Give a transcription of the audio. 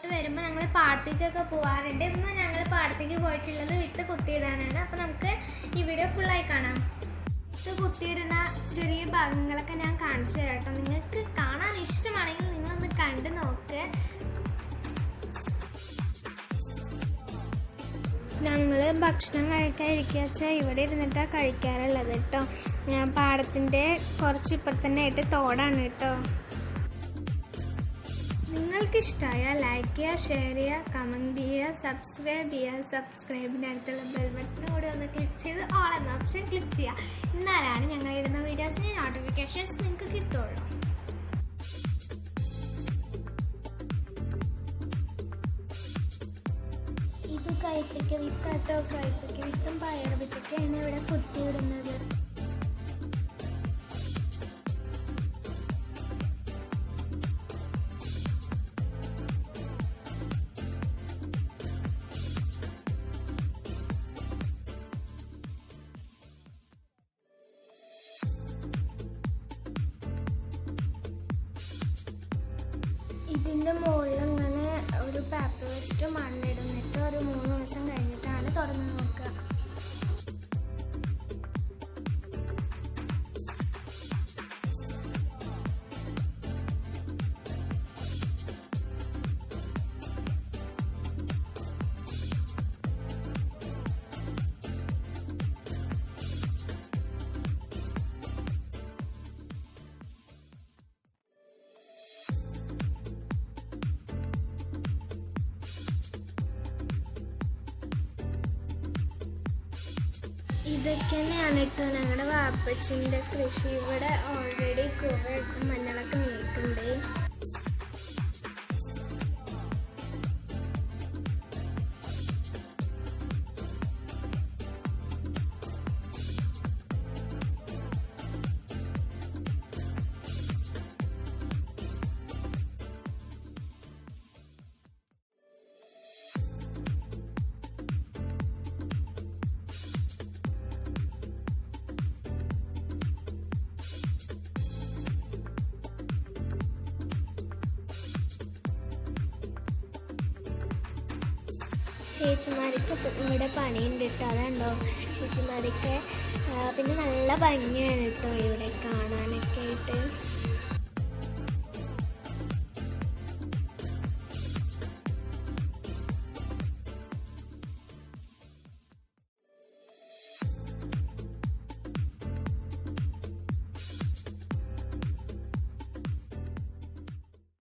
ഇങ്ങോട്ട് വരുമ്പോൾ ഞങ്ങൾ പാടത്തേക്കൊക്കെ പോകാറുണ്ട് ഇന്ന് ഞങ്ങൾ പാടത്തേക്ക് പോയിട്ടുള്ളത് വിത്ത് കുത്തിയിടാനാണ്. അപ്പോൾ നമുക്ക് ഈ വീഡിയോ ഫുള്ളായി കാണാം. വിത്ത് കുത്തിയിടുന്ന ചെറിയ ഭാഗങ്ങളൊക്കെ ഞാൻ കാണിച്ചു തരാം കേട്ടോ. നിങ്ങൾക്ക് കാണാൻ ഇഷ്ടമാണെങ്കിൽ നിങ്ങളൊന്ന് കണ്ടു നോക്ക്. ഞങ്ങൾ ഭക്ഷണം കഴിക്കാതിരിക്കുക വെച്ചാൽ ഇവിടെ ഇരുന്നിട്ടാണ് കഴിക്കാറുള്ളത് കേട്ടോ. ഞാൻ പാടത്തിന്റെ കുറച്ച് ഇപ്പം തന്നെ ആയിട്ട് തോടാണ് കേട്ടോ. നിങ്ങൾക്ക് ഇഷ്ടമായ ലൈക്ക് ചെയ്യുക ഷെയർ ചെയ്യുക കമന്റ് ചെയ്യുക സബ്സ്ക്രൈബ് ചെയ്യുക സബ്സ്ക്രൈബിന്റെ അടുത്തുള്ള ബെൽ കൂടി ഒന്ന് ക്ലിക്ക് ചെയ്ത് ഓൾ എന്ന ഓപ്ഷൻ ക്ലിക്ക് ചെയ്യുക. എന്നാലാണ് ഞങ്ങൾ ഇടുന്ന വീഡിയോസിന് നോട്ടിഫിക്കേഷൻസ് നിങ്ങൾക്ക് കിട്ടുള്ളൂ. ഇത് കഴിപ്പിക്കും വിത്താട്ടോ കഴിപ്പിക്കും. വിത്തും പയർ വിത്തൊക്കെയാണ് ഇവിടെ കുത്തിയിടുന്നത് ഇതിന്റെ മുകളിൽ ഇങ്ങനെ ഒരു പേപ്പർ വെച്ചിട്ട് മണ്ണിടുന്നിട്ട് ഒരു മൂന്ന് ദിവസം കഴിഞ്ഞിട്ടാണ് തുറന്ന് നോക്കുക. ഇതൊക്കെ തന്നെയാണ് കേട്ടോ ഞങ്ങളുടെ വാപ്പച്ചിന്റെ കൃഷി. ഇവിടെ ഓൾറെഡി കുറേ മഞ്ഞളൊക്കെ ചേച്ചിമാർക്ക് ഇവിടെ പണിയുണ്ട് കേട്ടോ. അതുണ്ടോ ചേച്ചിമാരൊക്കെ പിന്നെ നല്ല ഭംഗിയാണ് കേട്ടോ ഇവിടെ കാണാനൊക്കെ ആയിട്ട്.